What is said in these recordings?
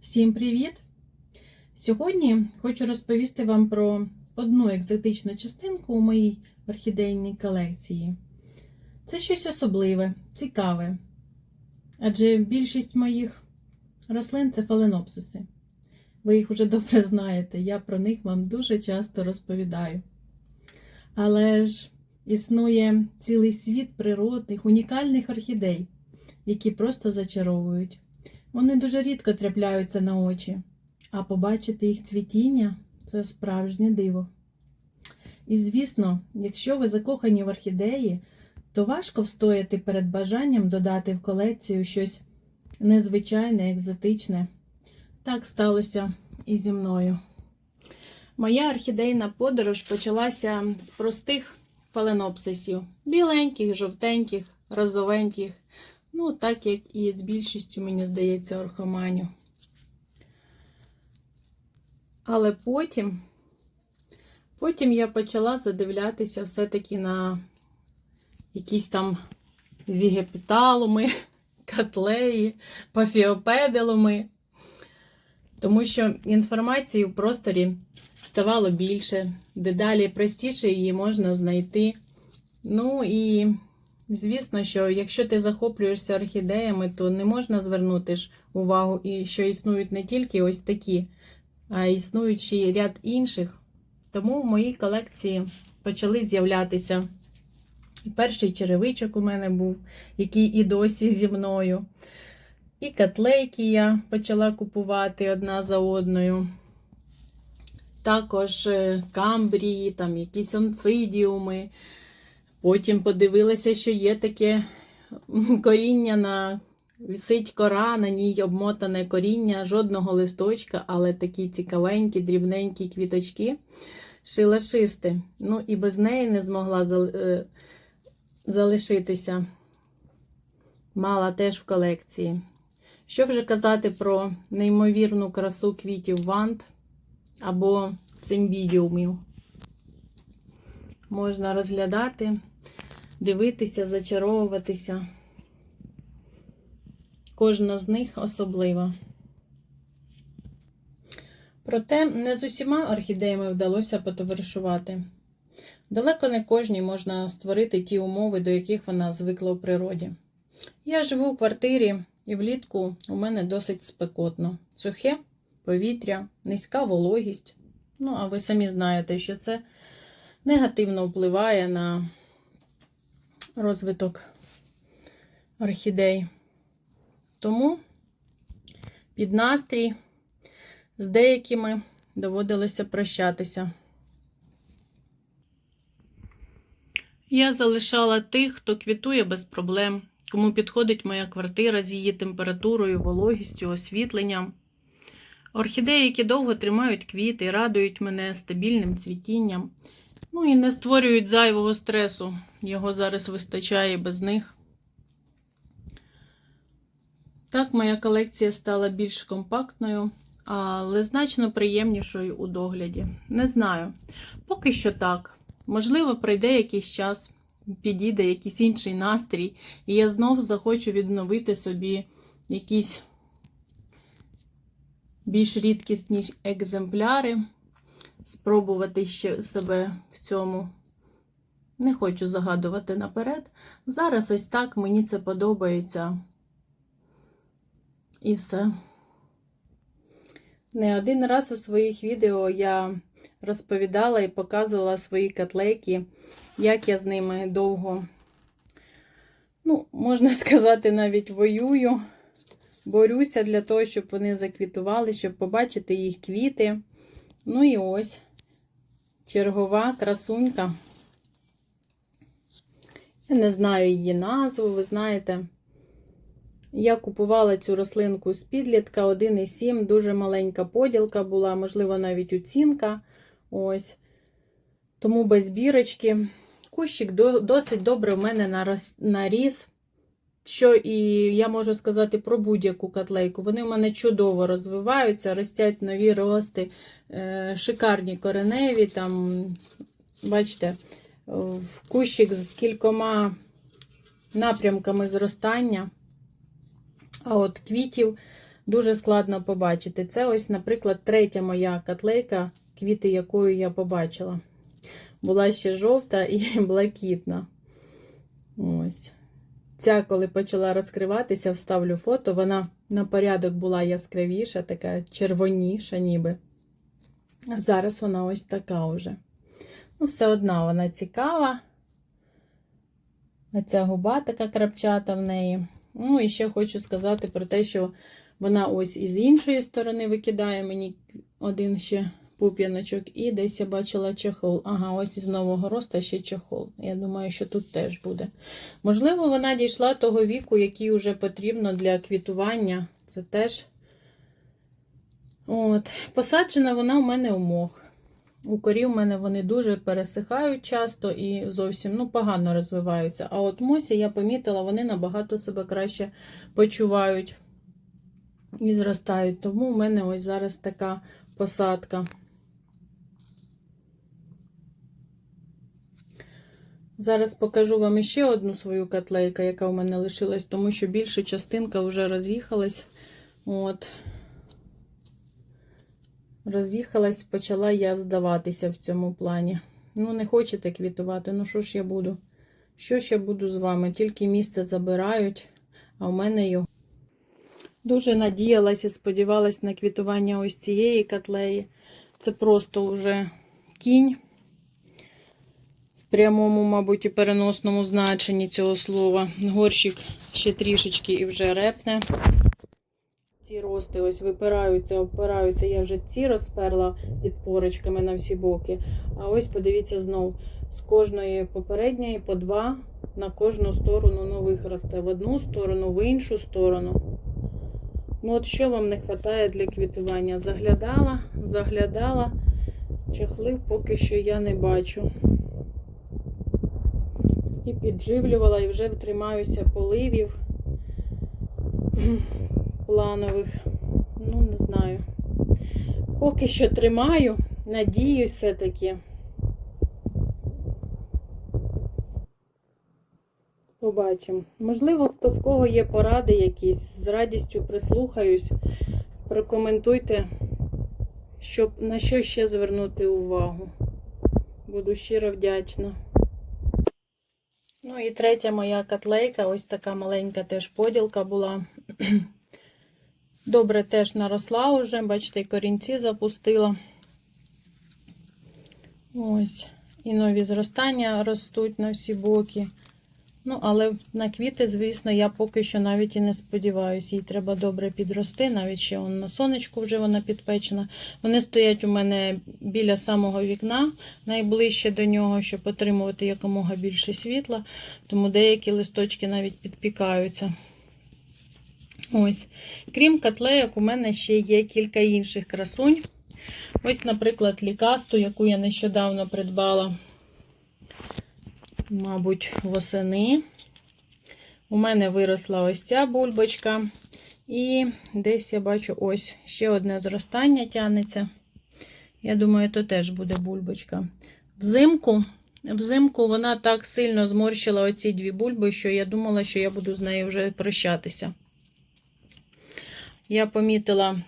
Всім привіт! Сьогодні хочу розповісти вам про одну екзотичну частинку у моїй орхідейній колекції. Це щось особливе, цікаве. Адже більшість моїх рослин це фаленопсиси. Ви їх вже добре знаєте, я про них вам дуже часто розповідаю. Але ж існує цілий світ природних, унікальних орхідей, які просто зачаровують. Вони дуже рідко трапляються на очі, а побачити їх цвітіння це справжнє диво. І звісно, якщо ви закохані в орхідеї, то важко встояти перед бажанням додати в колекцію щось незвичайне, екзотичне. Так сталося і зі мною. Моя орхідейна подорож почалася з простих фаленопсисів: біленьких, жовтеньких, розовеньких. Ну, так як і з більшістю, мені здається, орхоманю. Але потім, потім я почала задивлятися все-таки на якісь там зігепіталуми, котлеї, пафіопеделуми. Тому що інформації в просторі ставало більше, дедалі простіше її можна знайти. Ну і Звісно, що якщо ти захоплюєшся орхідеями, то не можна звернути ж увагу, і що існують не тільки ось такі, а існують ще ряд інших. Тому в моїй колекції почали з'являтися. Перший черевичок у мене був, який і досі зі мною. І котлейки я почала купувати одна за одною. Також камбрії, там якісь онцидіуми. Потім подивилася, що є таке коріння на висить кора, на ній обмотане коріння, жодного листочка, але такі цікавенькі, дрібненькі квіточки. Шилашисти. Ну і без неї не змогла залишитися. Мала теж в колекції. Що вже казати про неймовірну красу квітів вант або цимбідіумів. Можна розглядати дивитися, зачаровуватися. Кожна з них особлива. Проте не з усіма орхідеями вдалося потоваришувати. Далеко не кожній можна створити ті умови, до яких вона звикла у природі. Я живу в квартирі, і влітку у мене досить спекотно. Сухе повітря, низька вологість. Ну, а ви самі знаєте, що це негативно впливає на розвиток орхідей. Тому під настрій з деякими доводилося прощатися. Я залишала тих, хто квітує без проблем, кому підходить моя квартира з її температурою, вологістю, освітленням. Орхідеї, які довго тримають квіти, радують мене стабільним цвітінням. Ну і не створюють зайвого стресу. Його зараз вистачає без них. Так, моя колекція стала більш компактною, але значно приємнішою у догляді. Не знаю. Поки що так. Можливо, пройде якийсь час, підійде якийсь інший настрій, і я знов захочу відновити собі якісь більш рідкісні екземпляри спробувати ще себе в цьому. Не хочу загадувати наперед. Зараз ось так мені це подобається. І все. Не один раз у своїх відео я розповідала і показувала свої котлейки, як я з ними довго, ну, можна сказати, навіть воюю, борюся для того, щоб вони заквітували, щоб побачити їх квіти. Ну і ось чергова красунька. Я не знаю її назву, ви знаєте. Я купувала цю рослинку з підлітка 1,7, дуже маленька поділка була, можливо, навіть оцінка. Ось. Тому без бірочки. Кущик досить добре в мене наріс. Що і я можу сказати про будь-яку котлейку. Вони в мене чудово розвиваються, ростять нові рости, е, шикарні кореневі. Там, Бачите, в кущик з кількома напрямками зростання. А от квітів дуже складно побачити. Це ось, наприклад, третя моя котлейка, квіти якої я побачила. Була ще жовта і блакитна. Ось. Ця, коли почала розкриватися, вставлю фото, вона на порядок була яскравіша, така червоніша, ніби. А зараз вона ось така вже. Ну, все одно вона цікава. А ця губа така крапчата в неї. Ну, і ще хочу сказати про те, що вона ось із іншої сторони викидає мені один ще пуп'яночок, і десь я бачила чехол. Ага, ось із нового роста ще чехол. Я думаю, що тут теж буде. Можливо, вона дійшла того віку, який вже потрібно для квітування. Це теж. От. Посаджена вона у мене у мох. У корів у мене вони дуже пересихають часто і зовсім ну, погано розвиваються. А от мосі я помітила, вони набагато себе краще почувають і зростають. Тому у мене ось зараз така посадка. Зараз покажу вам ще одну свою котлейку, яка у мене лишилась, тому що більша частинка вже роз'їхалась. От. Роз'їхалась, почала я здаватися в цьому плані. Ну, не хочете квітувати, ну що ж я буду? Що ж я буду з вами? Тільки місце забирають, а в мене його. Дуже надіялась і сподівалась на квітування ось цієї котлеї. Це просто вже кінь. Прямому, мабуть, і переносному значенні цього слова. Горщик ще трішечки і вже репне. Ці рости ось випираються, опираються. Я вже ці розперла підпорочками на всі боки. А ось подивіться знов, з кожної попередньої по два на кожну сторону нових росте. В одну сторону, в іншу сторону. Ну, от що вам не вистачає для квітування? Заглядала, заглядала, чехлив поки що я не бачу. І підживлювала, і вже втримаюся поливів планових. Ну, не знаю. Поки що тримаю, надіюсь все-таки. Побачимо. Можливо, хто в кого є поради якісь, з радістю прислухаюсь. Прокоментуйте, щоб на що ще звернути увагу. Буду щиро вдячна. Ну і третя моя котлейка, ось така маленька теж поділка була. Добре теж наросла вже, бачите, корінці запустила. Ось. І нові зростання ростуть на всі боки. Ну, але на квіти, звісно, я поки що навіть і не сподіваюся. Їй треба добре підрости. Навіть ще на сонечку вже вона підпечена. Вони стоять у мене біля самого вікна, найближче до нього, щоб отримувати якомога більше світла. Тому деякі листочки навіть підпікаються. Ось. Крім котлейок, у мене ще є кілька інших красунь. Ось, наприклад, лікасту, яку я нещодавно придбала, мабуть, восени. У мене виросла ось ця бульбочка. І десь я бачу ось ще одне зростання тянеться. Я думаю, то теж буде бульбочка. Взимку, взимку вона так сильно зморщила оці дві бульби, що я думала, що я буду з нею вже прощатися. Я помітила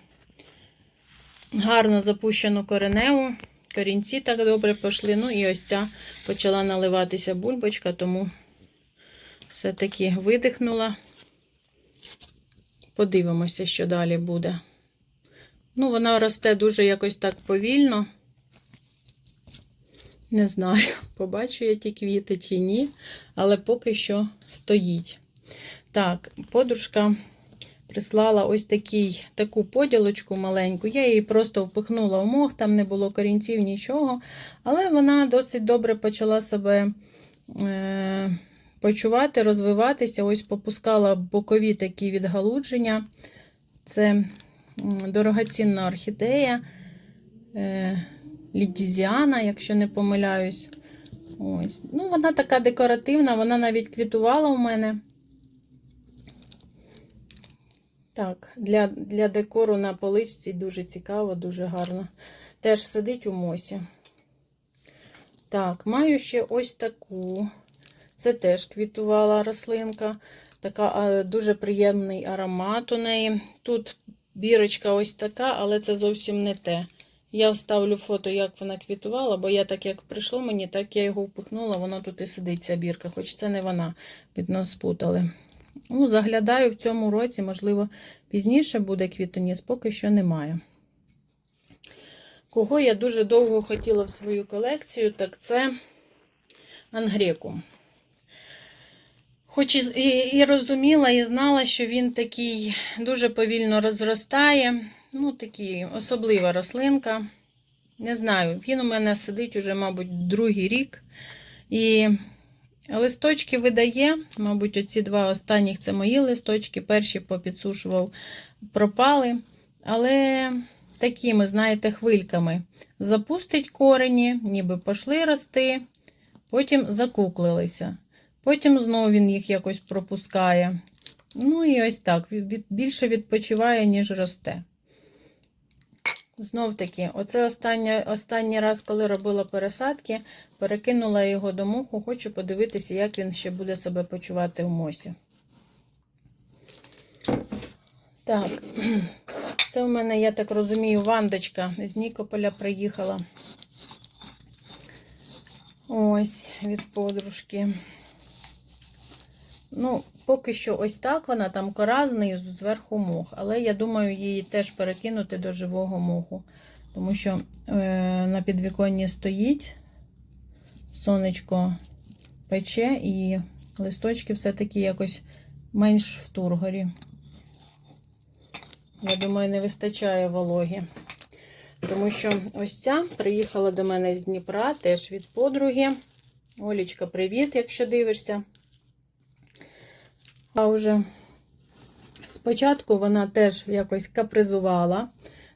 гарно запущену кореневу. Корінці так добре пішли. Ну і ось ця почала наливатися бульбочка, тому все-таки видихнула. Подивимося, що далі буде. Ну, вона росте дуже якось так повільно. Не знаю, побачу я ті квіти чи ні, але поки що стоїть. Так, подружка прислала ось такий, таку поділочку маленьку. Я її просто впихнула в мох, там не було корінців, нічого. Але вона досить добре почала себе е, почувати, розвиватися. Ось попускала бокові такі відгалудження. Це дорогоцінна орхідея. Е, Лідізіана, якщо не помиляюсь. Ось. Ну, Вона така декоративна, вона навіть квітувала у мене. Так, для для декору на поличці дуже цікаво, дуже гарно. Теж сидить у мосі. Так, маю ще ось таку. Це теж квітувала рослинка. Така дуже приємний аромат у неї. Тут бірочка ось така, але це зовсім не те. Я вставлю фото, як вона квітувала, бо я так як прийшло мені, так я його впихнула, воно тут і сидить, ця бірка, хоч це не вона, видно, спутали. Ну, заглядаю в цьому році, можливо, пізніше буде квітоніс, поки що немає. Кого я дуже довго хотіла в свою колекцію, так це Ангреку. Хоч і, і розуміла, і знала, що він такий дуже повільно розростає. Ну, такий особлива рослинка. Не знаю, він у мене сидить уже, мабуть, другий рік. І листочки видає. Мабуть, оці два останніх це мої листочки. Перші попідсушував, пропали. Але такими, знаєте, хвильками запустить корені, ніби пішли рости, потім закуклилися. Потім знову він їх якось пропускає. Ну і ось так. більше відпочиває, ніж росте. Знов таки, оце останнє, останній раз, коли робила пересадки, перекинула його до моху. Хочу подивитися, як він ще буде себе почувати в мосі. Так, це у мене, я так розумію, Вандочка з Нікополя приїхала. Ось від подружки. Ну, поки що ось так вона, там кора знизу, зверху мох. Але я думаю, її теж перекинути до живого моху. Тому що е, на підвіконні стоїть, сонечко пече, і листочки все-таки якось менш в тургорі. Я думаю, не вистачає вологі. Тому що ось ця приїхала до мене з Дніпра, теж від подруги. Олічка, привіт, якщо дивишся. А спочатку вона теж якось капризувала,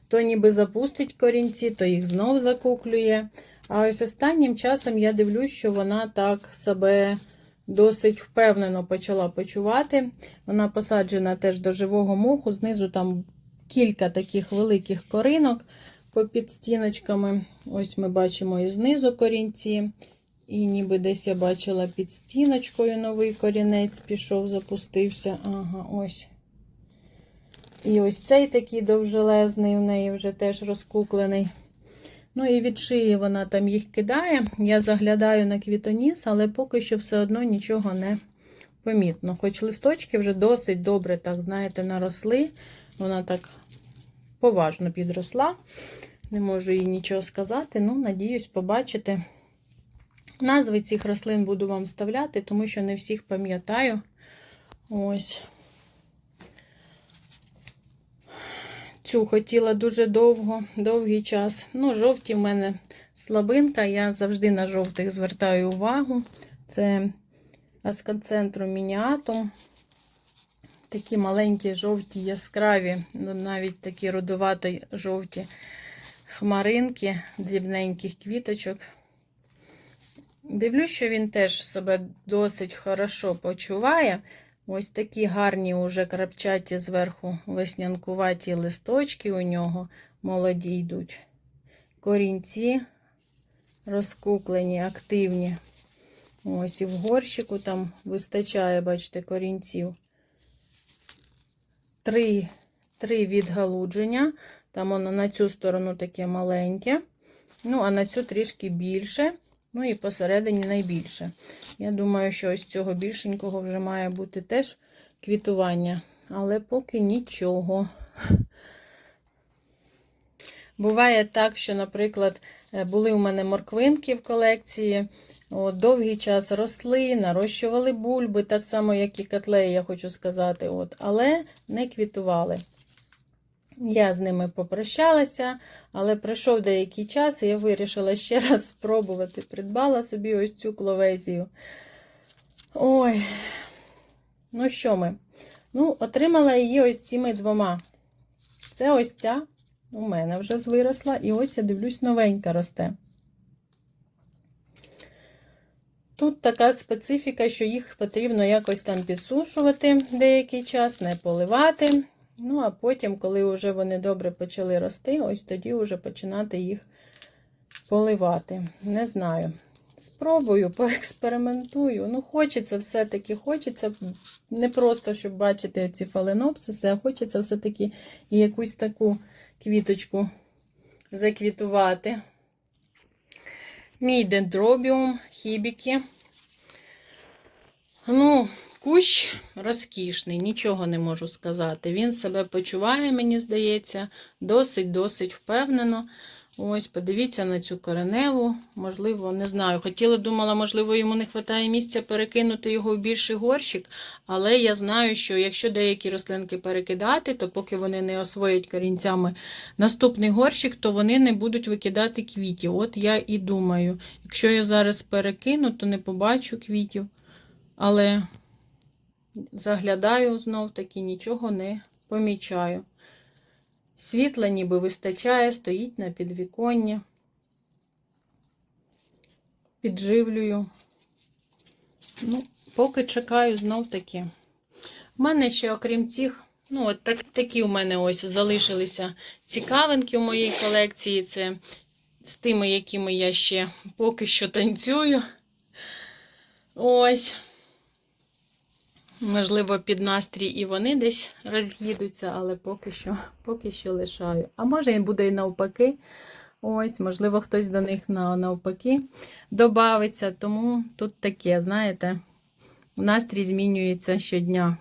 то ніби запустить корінці, то їх знов закуклює. А ось останнім часом я дивлюсь, що вона так себе досить впевнено почала почувати. Вона посаджена теж до живого моху. Знизу там кілька таких великих коринок попід стіночками. Ось ми бачимо і знизу корінці. І ніби десь я бачила під стіночкою новий корінець пішов, запустився. Ага, ось. І ось цей такий довжелезний, в неї вже теж розкуклений. Ну і від шиї вона там їх кидає. Я заглядаю на квітоніс, але поки що все одно нічого не помітно. Хоч листочки вже досить добре, так, знаєте, наросли. Вона так поважно підросла. Не можу їй нічого сказати. Ну, надіюсь, побачите. Назви цих рослин буду вам вставляти, тому що не всіх пам'ятаю. Ось. Цю хотіла дуже довго, довгий час. Ну, жовті в мене слабинка. Я завжди на жовтих звертаю увагу. Це аскоцентру мініатум. Такі маленькі жовті, яскраві, ну, навіть такі родувато жовті хмаринки, дрібненьких квіточок. Дивлюсь, що він теж себе досить хорошо почуває. Ось такі гарні уже крапчаті зверху веснянкуваті листочки у нього молоді йдуть. Корінці розкуклені, активні. Ось і в горщику там вистачає, бачите, корінців. Три, три відгалудження. Там воно на цю сторону таке маленьке. Ну, а на цю трішки більше. Ну і посередині найбільше. Я думаю, що ось цього більшенького вже має бути теж квітування. Але поки нічого. Буває так, що, наприклад, е, були у мене морквинки в колекції. От, довгий час росли, нарощували бульби, так само, як і котлеї, я хочу сказати. От, але не квітували. Я з ними попрощалася, але пройшов деякий час, і я вирішила ще раз спробувати. Придбала собі ось цю кловезію. Ой, ну що ми? Ну, отримала її ось цими двома. Це ось ця у мене вже виросла, і ось я дивлюсь, новенька росте. Тут така специфіка, що їх потрібно якось там підсушувати деякий час, не поливати. Ну, а потім, коли вже вони добре почали рости, ось тоді вже починати їх поливати. Не знаю. Спробую, поекспериментую. Ну, хочеться все-таки, хочеться не просто, щоб бачити ці фаленопсиси, а хочеться все-таки і якусь таку квіточку заквітувати. Мій дендробіум, хібіки. Ну, кущ розкішний, нічого не можу сказати. Він себе почуває, мені здається, досить-досить впевнено. Ось, подивіться на цю кореневу. Можливо, не знаю. Хотіла, думала, можливо, йому не вистачає місця перекинути його в більший горщик. Але я знаю, що якщо деякі рослинки перекидати, то поки вони не освоять корінцями наступний горщик, то вони не будуть викидати квітів. От я і думаю, якщо я зараз перекину, то не побачу квітів. Але заглядаю знов таки, нічого не помічаю. Світла ніби вистачає, стоїть на підвіконні. Підживлюю. Ну, поки чекаю знов таки. У мене ще, окрім цих, ну, от так, такі у мене ось залишилися цікавинки у моїй колекції. Це з тими, якими я ще поки що танцюю. Ось. Можливо, під настрій і вони десь роз'їдуться, але поки що, поки що лишаю. А може, і буде і навпаки. Ось, можливо, хтось до них на, навпаки додається. Тому тут таке, знаєте, настрій змінюється щодня.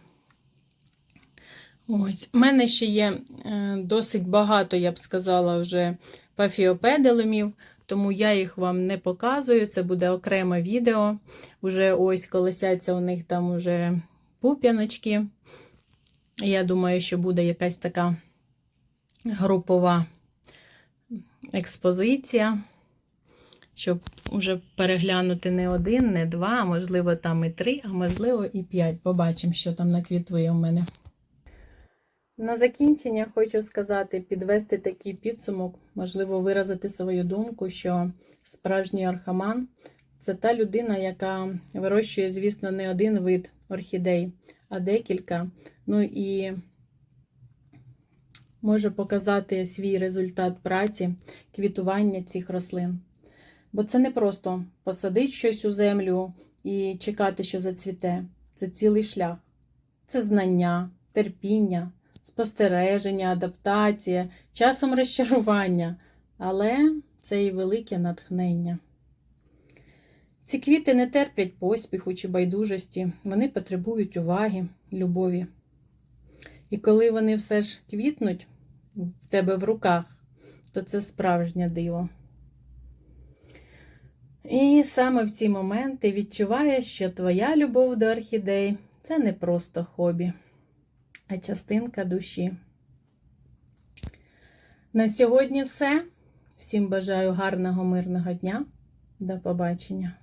Ось, У мене ще є е, досить багато, я б сказала, вже пафіопеделумів, тому я їх вам не показую. Це буде окреме відео. Уже ось колесяться у них там уже пуп'яночки. Я думаю, що буде якась така групова експозиція, щоб вже переглянути не один, не два, а можливо, там і три, а можливо, і п'ять. Побачимо, що там наквітує у мене. На закінчення хочу сказати, підвести такий підсумок, можливо, виразити свою думку, що справжній орхаман це та людина, яка вирощує, звісно, не один вид орхідей, а декілька. Ну і може показати свій результат праці, квітування цих рослин. Бо це не просто посадити щось у землю і чекати, що зацвіте. Це цілий шлях. Це знання, терпіння, спостереження, адаптація, часом розчарування, але це і велике натхнення. Ці квіти не терплять поспіху чи байдужості, вони потребують уваги, любові. І коли вони все ж квітнуть в тебе в руках, то це справжнє диво. І саме в ці моменти відчуваєш, що твоя любов до орхідей це не просто хобі, а частинка душі. На сьогодні все. Всім бажаю гарного, мирного дня. До побачення!